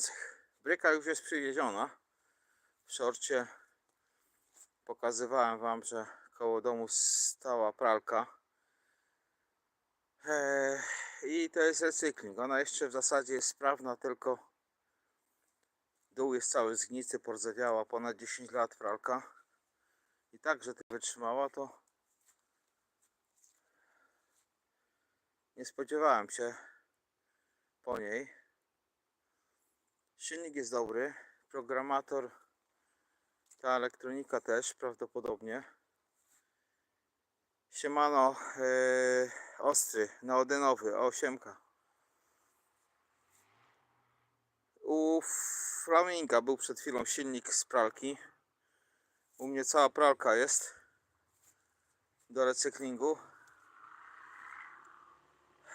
pracujących. Bryka już jest przywieziona. W szorcie pokazywałem Wam, że koło domu stała pralka. Eee, I to jest recykling. Ona jeszcze w zasadzie jest sprawna, tylko dół jest cały zgnity, pordzewiała ponad 10 lat pralka. I tak, że to wytrzymała, to nie spodziewałem się po niej. Silnik jest dobry, programator, ta elektronika też prawdopodobnie. Siemano yy, ostry, neodynowy, 8. U Flaminga był przed chwilą silnik z pralki. U mnie cała pralka jest do recyklingu.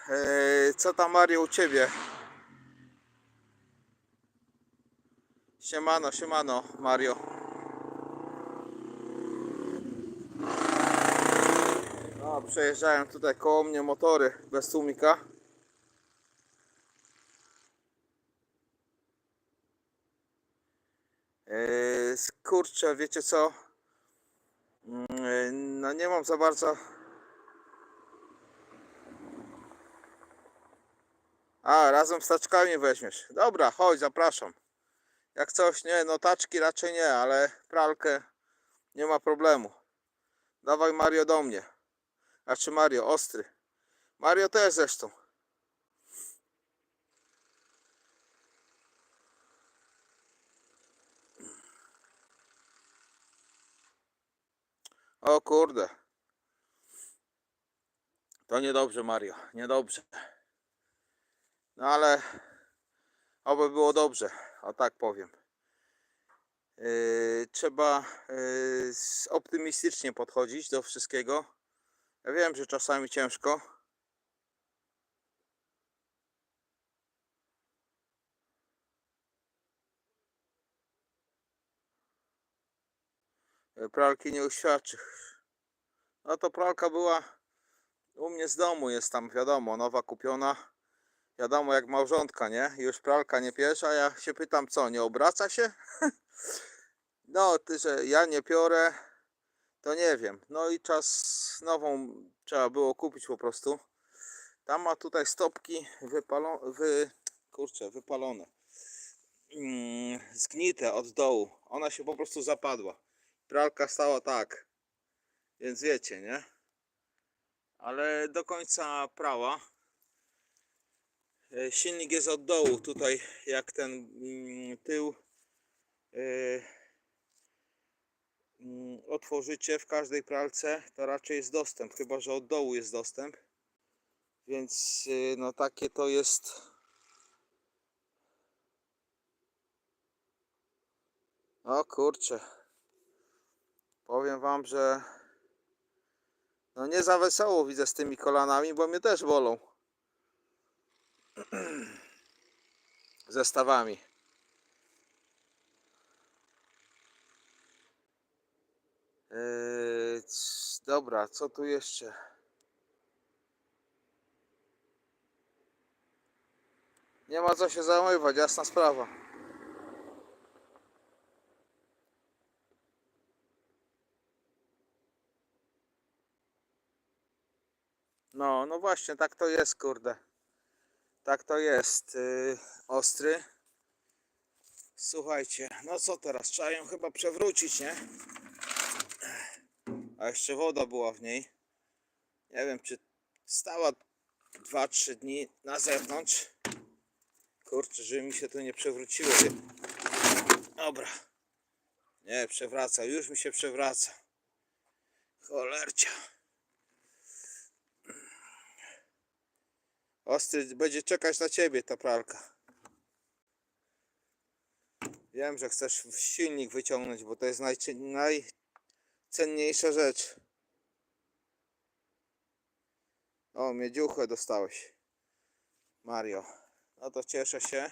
Yy, co tam Mario u Ciebie? Siemano, siemano Mario. No, przejeżdżają tutaj koło mnie motory bez tłumika. Yy, kurczę, wiecie co? Yy, no nie mam za bardzo. A, razem z taczkami weźmiesz. Dobra, chodź, zapraszam. Jak coś, nie, no taczki raczej nie, ale pralkę nie ma problemu. Dawaj Mario do mnie. Znaczy Mario, ostry. Mario też zresztą. O kurde. To niedobrze Mario, niedobrze. No ale oby było dobrze, o tak powiem. Yy, trzeba yy, optymistycznie podchodzić do wszystkiego. Ja wiem, że czasami ciężko. Yy, Pralki nie uświadczy. No to pralka była u mnie z domu, jest tam wiadomo, nowa kupiona. Wiadomo jak małżonka, nie? Już pralka nie pierwsza, ja się pytam co, nie obraca się? No, ty, że ja nie piorę, to nie wiem. No i czas nową trzeba było kupić po prostu. Tam ma tutaj stopki wypalone, wy, kurczę, wypalone. Mm, zgnite od dołu. Ona się po prostu zapadła. Pralka stała tak. Więc wiecie, nie? Ale do końca prała. E, Silnik jest od dołu, tutaj jak ten mm, tył e, mm, otworzycie w każdej pralce, to raczej jest dostęp, chyba że od dołu jest dostęp. Więc e, no takie to jest. O kurczę. Powiem wam, że no nie za wesoło widzę z tymi kolanami, bo mnie też bolą. Zestawami. Yy, dobra, co tu jeszcze? Nie ma co się zajmować, jasna sprawa. No, no właśnie, tak to jest, kurde. Tak to jest. Yy, ostry. Słuchajcie, no co teraz? Trzeba ją chyba przewrócić, nie? A jeszcze woda była w niej. Nie wiem, czy stała 2-3 dni na zewnątrz. Kurczę, żeby mi się to nie przewróciło. Dobra. Nie, przewraca. Już mi się przewraca. Cholercia. Ostry będzie czekać na ciebie ta pralka. Wiem, że chcesz silnik wyciągnąć, bo to jest najcenniejsza rzecz. O, miedziuchę dostałeś. Mario. No to cieszę się,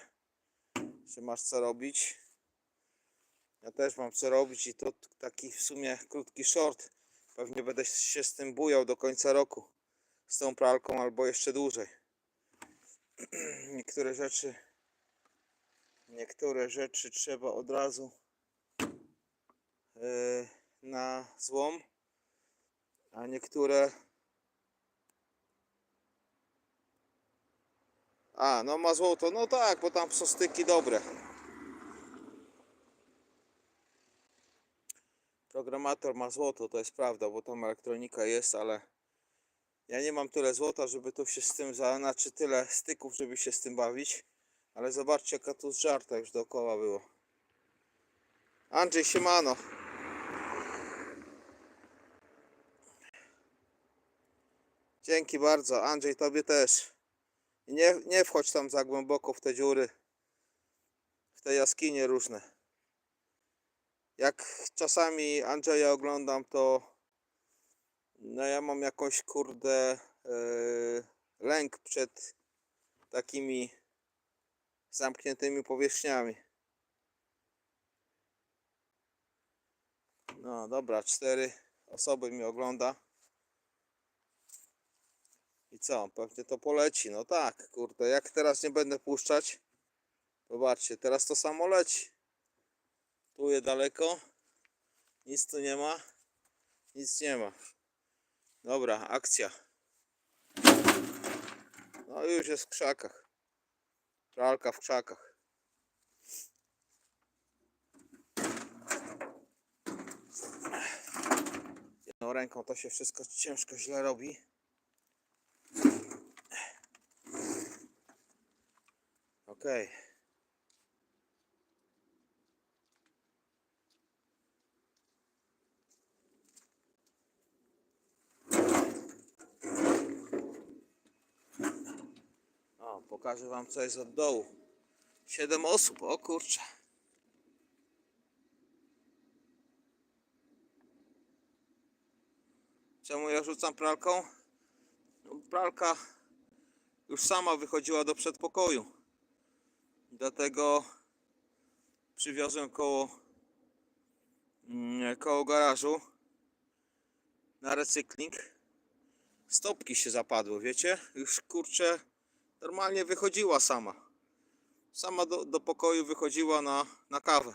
że masz co robić. Ja też mam co robić i to taki w sumie krótki short. Pewnie będę się z tym bujał do końca roku. Z tą pralką albo jeszcze dłużej. Niektóre rzeczy niektóre rzeczy trzeba od razu yy, na złom, a niektóre A, no ma złoto, no tak, bo tam są styki dobre. Programator ma złoto, to jest prawda, bo tam elektronika jest, ale ja nie mam tyle złota, żeby tu się z tym, za, znaczy tyle styków, żeby się z tym bawić. Ale zobaczcie, jaka tu żarta już dookoła było. Andrzej, siemano. Dzięki bardzo, Andrzej, tobie też. I nie, nie wchodź tam za głęboko w te dziury, w te jaskinie różne. Jak czasami Andrzeja oglądam, to no ja mam jakąś kurde yy, lęk przed takimi zamkniętymi powierzchniami. No dobra, cztery osoby mi ogląda. I co? Pewnie to poleci. No tak, kurde, jak teraz nie będę puszczać, zobaczcie, teraz to samo leci. Tu je daleko, nic tu nie ma, nic nie ma. Dobra, akcja. No już jest w krzakach. Pralka w krzakach. Jedną ręką to się wszystko ciężko źle robi. Okej. O, pokażę wam co jest od dołu. Siedem osób, o kurczę. Czemu ja rzucam pralką? No, pralka już sama wychodziła do przedpokoju. Dlatego przywiozłem koło, mm, koło garażu na recykling. Stopki się zapadły, wiecie? Już kurczę, normalnie wychodziła sama. Sama do, do pokoju wychodziła na, na kawę.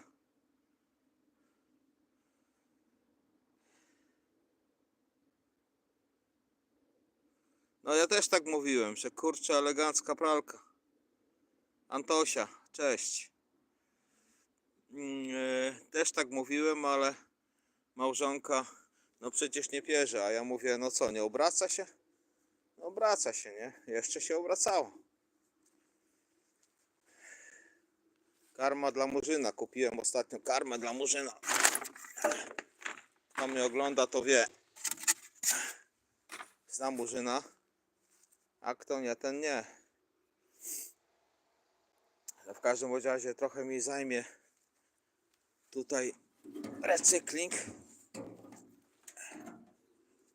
No ja też tak mówiłem, że kurczę elegancka pralka. Antosia, cześć. E, Też tak mówiłem, ale małżonka, no przecież nie pierze, a ja mówię, no co, nie obraca się? Obraca się, nie? Jeszcze się obracało. Karma dla murzyna. Kupiłem ostatnio karmę dla murzyna. Kto mnie ogląda, to wie. Znam murzyna. A kto nie, ten nie. Ale w każdym razie trochę mi zajmie tutaj recykling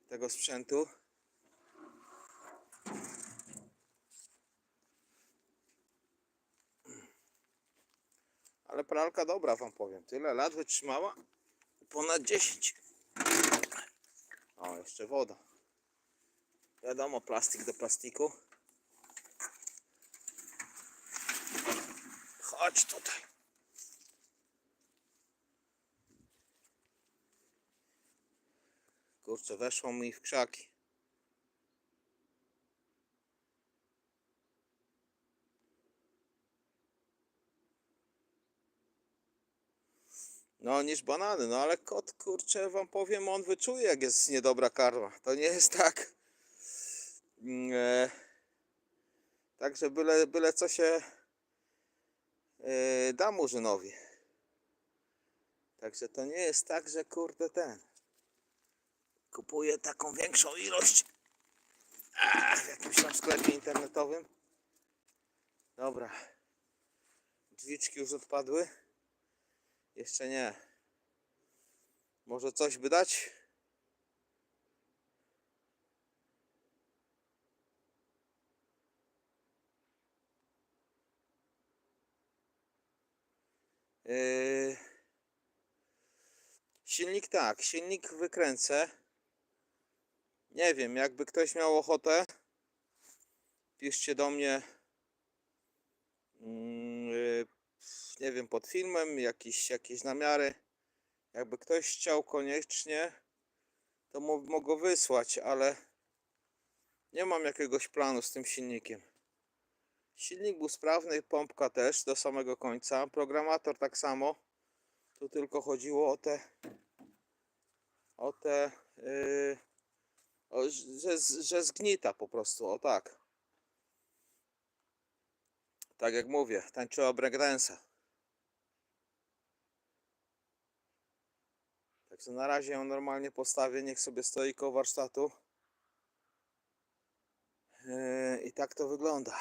tego sprzętu. Ale pralka dobra wam powiem. Tyle lat wytrzymała? Ponad 10. O, jeszcze woda. Wiadomo, plastik do plastiku. Chodź tutaj. Kurczę, weszło mi w krzaki. No niż banany, no ale kot, kurczę, wam powiem, on wyczuje jak jest niedobra karma. To nie jest tak. Mm, E, także byle, byle co się e, da murzynowi. Także to nie jest tak, że kurde ten. Kupuję taką większą ilość a, w jakimś tam sklepie internetowym. Dobra. Drzwiczki już odpadły. Jeszcze nie. Może coś by dać? Yy... Silnik tak, silnik wykręcę. Nie wiem, jakby ktoś miał ochotę, piszcie do mnie. Mm, yy, nie wiem, pod filmem, jakieś, jakieś namiary. Jakby ktoś chciał koniecznie, to mo- mogę wysłać, ale nie mam jakiegoś planu z tym silnikiem. Silnik był sprawny, pompka też do samego końca. Programator tak samo. Tu tylko chodziło o te, o te, yy, o, że, że zgnita po prostu, o tak. Tak jak mówię, tańczyła breakdance'a. Także na razie ją normalnie postawię, niech sobie stoi koło warsztatu. Yy, I tak to wygląda.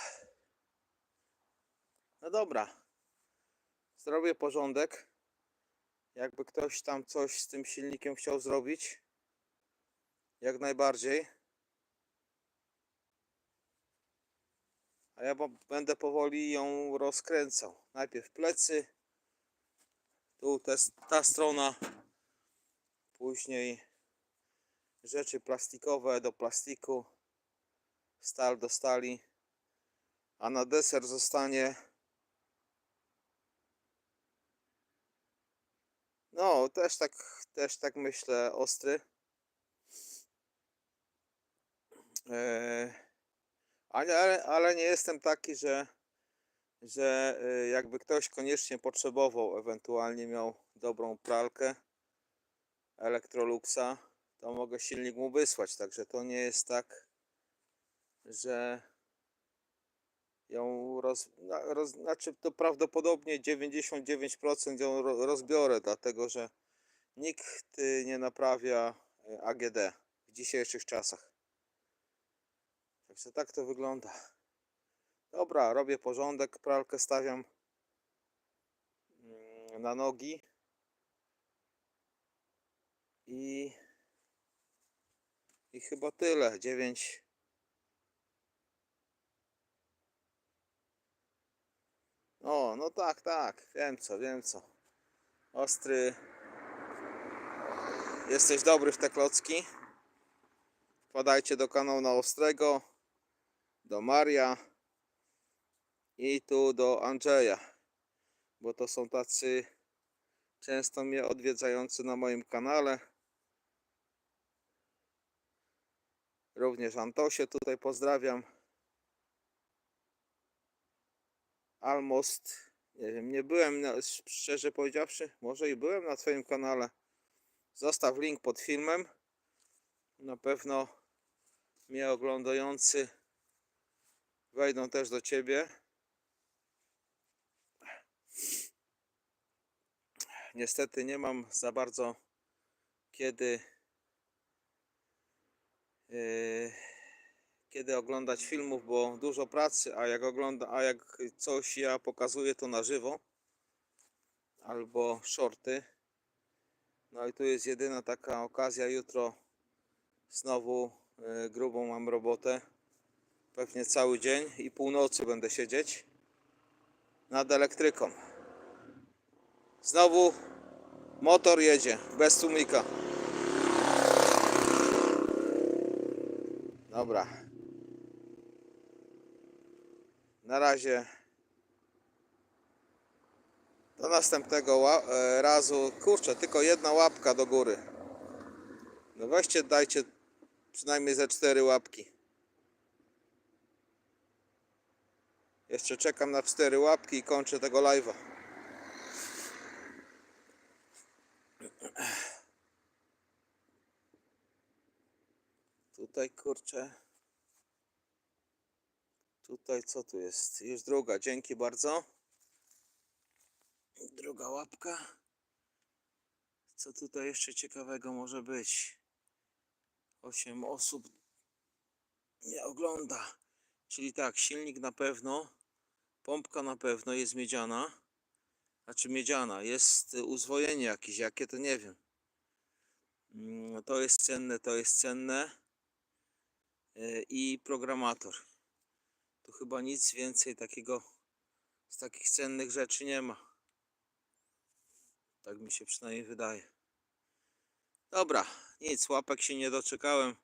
No dobra. Zrobię porządek. Jakby ktoś tam coś z tym silnikiem chciał zrobić. Jak najbardziej. A ja będę powoli ją rozkręcał. Najpierw plecy. Tu te, ta strona. Później rzeczy plastikowe do plastiku. Stal do stali. A na deser zostanie No, też tak, też tak myślę, ostry. Eee, ale, ale, nie jestem taki, że, że y, jakby ktoś koniecznie potrzebował, ewentualnie miał dobrą pralkę Electroluxa, to mogę silnik mu wysłać. Także to nie jest tak, że ją roz, roz, znaczy to prawdopodobnie 99% ją ro- rozbiorę, dlatego że nikt y, nie naprawia y, AGD w dzisiejszych czasach. Także tak to wygląda. Dobra, robię porządek, pralkę stawiam mm, na nogi i i chyba tyle. 9 O, no tak, tak, wiem co, wiem co. Ostry. Jesteś dobry w te klocki. Wpadajcie do kanału na Ostrego, do Maria i tu do Andrzeja, bo to są tacy często mnie odwiedzający na moim kanale. Również Antosię tutaj pozdrawiam. Almost, nie wiem, nie byłem, szczerze powiedziawszy, może i byłem na Twoim kanale. Zostaw link pod filmem. Na pewno mnie oglądający wejdą też do Ciebie. Niestety nie mam za bardzo kiedy kiedy oglądać filmów, bo dużo pracy, a jak ogląda, a jak coś ja pokazuję to na żywo albo shorty. No i tu jest jedyna taka okazja jutro znowu y, grubą mam robotę. Pewnie cały dzień i północy będę siedzieć nad elektryką. Znowu motor jedzie bez tłumika. Dobra. Na razie. Do następnego e, razu. Kurczę, tylko jedna łapka do góry. No weźcie, dajcie przynajmniej ze cztery łapki. Jeszcze czekam na cztery łapki i kończę tego live'a. Tutaj kurczę. Tutaj co tu jest? Już druga, dzięki bardzo. Druga łapka. Co tutaj jeszcze ciekawego może być? 8 osób mnie ogląda. Czyli tak, silnik na pewno, pompka na pewno jest miedziana. Znaczy miedziana, jest uzwojenie jakieś, jakie to nie wiem. Mm, To jest cenne, to jest cenne. Y, I programator. Tu chyba nic więcej takiego z takich cennych rzeczy nie ma. Tak mi się przynajmniej wydaje. Dobra, nic, łapek się nie doczekałem.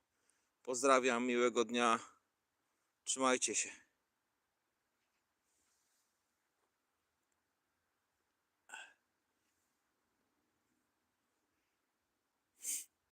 Pozdrawiam, miłego dnia. Trzymajcie się.